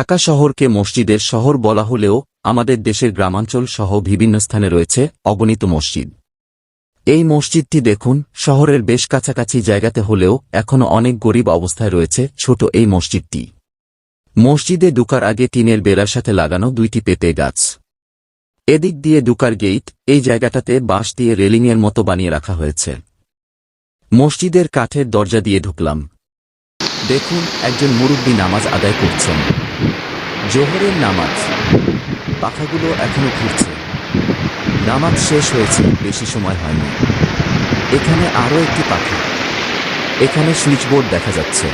ঢাকা শহরকে মসজিদের শহর বলা হলেও আমাদের দেশের গ্রামাঞ্চল সহ বিভিন্ন স্থানে রয়েছে অগণিত মসজিদ। এই মসজিদটি দেখুন, শহরের বেশ কাছাকাছি জায়গাতে হলেও এখনও অনেক গরিব অবস্থায় রয়েছে ছোট এই মসজিদটি। মসজিদে দুকার আগে টিনের বেড়ার সাথে লাগানো দুইটি পেতে গাছ। এদিক দিয়ে দুকার গেইট এই জায়গাটাতে বাঁশ দিয়ে রেলিংয়ের মতো বানিয়ে রাখা হয়েছে। মসজিদের কাঠের দরজা দিয়ে ঢুকলাম। দেখুন, একজন মুরব্বী নামাজ আদায় করছেন। জোহরের নামাজ। পাখাগুলো এখনও ঘুরছে। নামাজ শেষ হয়েছে, বেশি সময় হয়নি। এখানে আরও একটি পাখা। এখানে সুইচবোর্ড দেখা যাচ্ছে।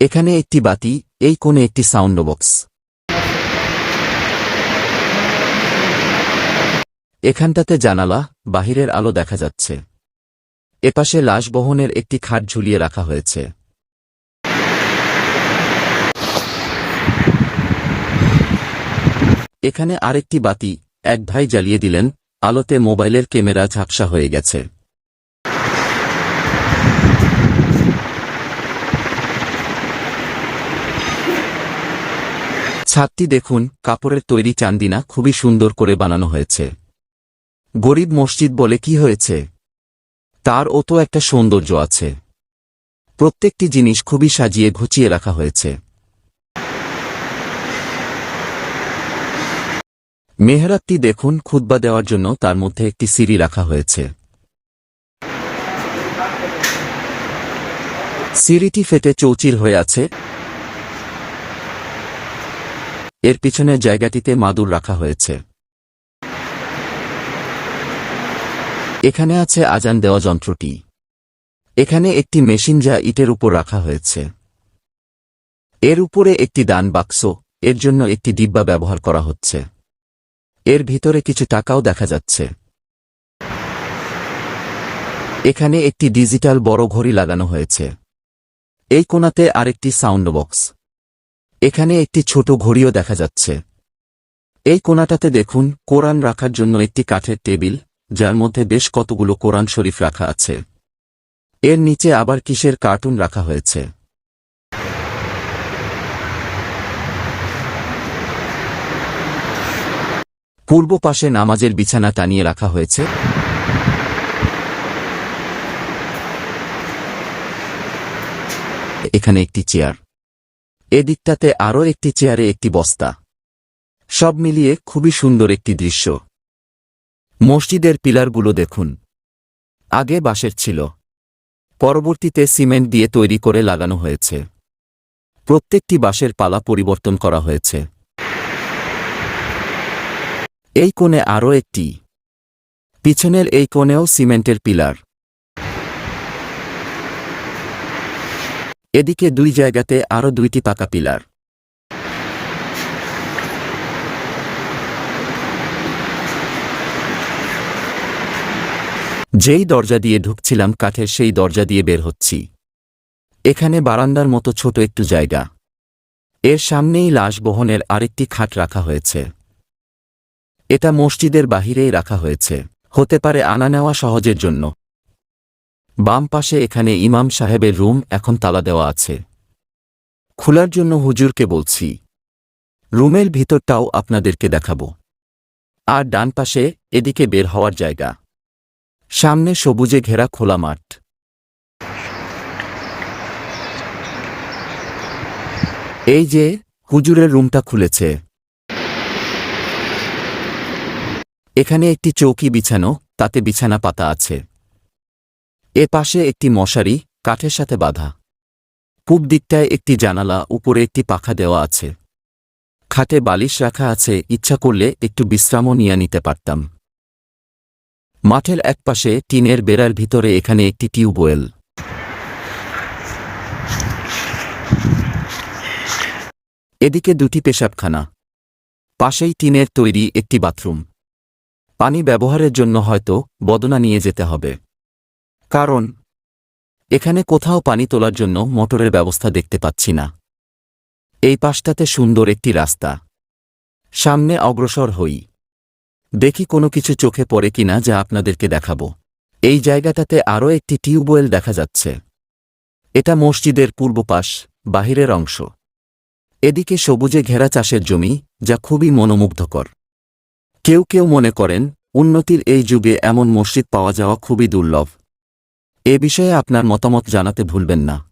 এখানে একটি বাতি, এই কোণে একটি সাউন্ড বক্স। এখানটাতে জানালা, বাহিরের আলো দেখা যাচ্ছে। এপাশে লাশ বহনের একটি খাট ঝুলিয়ে রাখা হয়েছে। এখানে আরেকটি বাতি এক ভাই জ্বালিয়ে দিলেন, আলোতে মোবাইলের ক্যামেরা ঝাপসা হয়ে গেছে। ছাদটি দেখুন, কাপড়ের তৈরি চান্দিনা খুবই সুন্দর করে বানানো হয়েছে। গরিব মসজিদ বলে কি হয়েছে? তার ও তো একটা সৌন্দর্য আছে। প্রত্যেকটি জিনিস খুবই সাজিয়ে ঘুচিয়ে রাখা হয়েছে। মেহরাবটি দেখুন খুতবা দেওয়ার জন্য তার মধ্যে একটি সিঁড়ি রাখা হয়েছে। সিঁড়িটি ফেটে চৌচির হয়ে আছে। এর পিছনের জায়গাটিতে মাদুর রাখা হয়েছে। এখানে আছে আজান দেওয়া যন্ত্রটি। এখানে একটি মেশিন যা ইটের উপর রাখা হয়েছে। এর উপরে একটি দান বাক্স। এর জন্য একটি ডিব্বা ব্যবহার করা হচ্ছে। এর ভিতরে কিছু টাকাও দেখা যাচ্ছে। এখানে একটি ডিজিটাল বড় ঘড়ি লাগানো হয়েছে। এই কোণাতে আরেকটি সাউন্ড বক্স। এখানে একটি ছোট ঘড়িও দেখা যাচ্ছে। এই কোণাটাতে দেখুন, কোরআন রাখার জন্য একটি কাঠের টেবিল, যার মধ্যে বেশ কতগুলো কোরআন শরীফ রাখা আছে। এর নিচে আবার কিসের কার্টুন রাখা হয়েছে। পূর্ব পাশে নামাজের বিছানা টানিয়ে রাখা হয়েছে। এখানে একটি চেয়ার। এদিকটাতে আরও একটি চেয়ারে একটি বস্তা। সব মিলিয়ে খুবই সুন্দর একটি দৃশ্য। মসজিদের পিলারগুলো দেখুন। আগে বাঁশের ছিল। পরবর্তীতে সিমেন্ট দিয়ে তৈরি করে লাগানো হয়েছে। প্রত্যেকটি বাঁশের পালা পরিবর্তন করা হয়েছে। এই কোণে আরও একটি। পিছনের এই কোণেও সিমেন্টের পিলার। এদিকে দুই জায়গাতে আরও দুইটি পাকা পিলার। যেই দরজা দিয়ে ঢুকছিলাম কাঠের সেই দরজা দিয়ে বের হচ্ছি। এখানে বারান্দার মতো ছোট একটু জায়গা। এর সামনেই লাশ বহনের আরেকটি খাট রাখা হয়েছে। এটা মসজিদের বাহিরেই রাখা হয়েছে। হতে পারে আনা নেওয়া সহজের জন্য। বাম পাশে এখানে ইমাম সাহেবের রুম এখন তালা দেওয়া আছে। খোলার জন্য হুজুরকে বলছি, রুমের ভিতরটাও আপনাদেরকে দেখাবো। আর ডান পাশে এদিকে বের হওয়ার জায়গা। সামনে সবুজে ঘেরা খোলা মাঠ। এই যে, হুজুরের রুমটা খুলেছে। এখানে একটি চৌকি বিছানো, তাতে বিছানা পাতা আছে। এ পাশে একটি মশারি, কাঠের সাথে বাঁধা। পূব দিকটায় একটি জানালা, উপরে একটি পাখা দেওয়া আছে। খাটে বালিশ রাখা আছে, ইচ্ছা করলে একটু বিশ্রামও নিয়ে নিতে পারতাম। মাঠের একপাশে টিনের বেড়ার ভিতরে এখানে একটি টিউবওয়েল। এদিকে দুটি পেশাবখানা। পাশেই টিনের তৈরি একটি বাথরুম। পানি ব্যবহারের জন্য হয়তো বদনা নিয়ে যেতে হবে। কারণ, এখানে কোথাও পানি তোলার জন্য মোটরের ব্যবস্থা দেখতে পাচ্ছি না। এই পাশটাতে সুন্দর একটি রাস্তা। সামনে অগ্রসর হই। দেখি কোনো কিছু চোখে পড়ে কিনা যা আপনাদেরকে দেখাবো। এই জায়গাটাতে আরও একটি টিউবওয়েল দেখা যাচ্ছে। এটা মসজিদের পূর্ব পাশ, বাহিরের অংশ। এদিকে সবুজে ঘেরা চাষের জমি, যা খুবই মনোমুগ্ধকর। কেউ কেউ মনে করেন, উন্নতির এই যুগে এমন মসজিদ পাওয়া যাওয়া খুবই দুর্লভ। এ বিষয়ে আপনার মতামত জানাতে ভুলবেন না।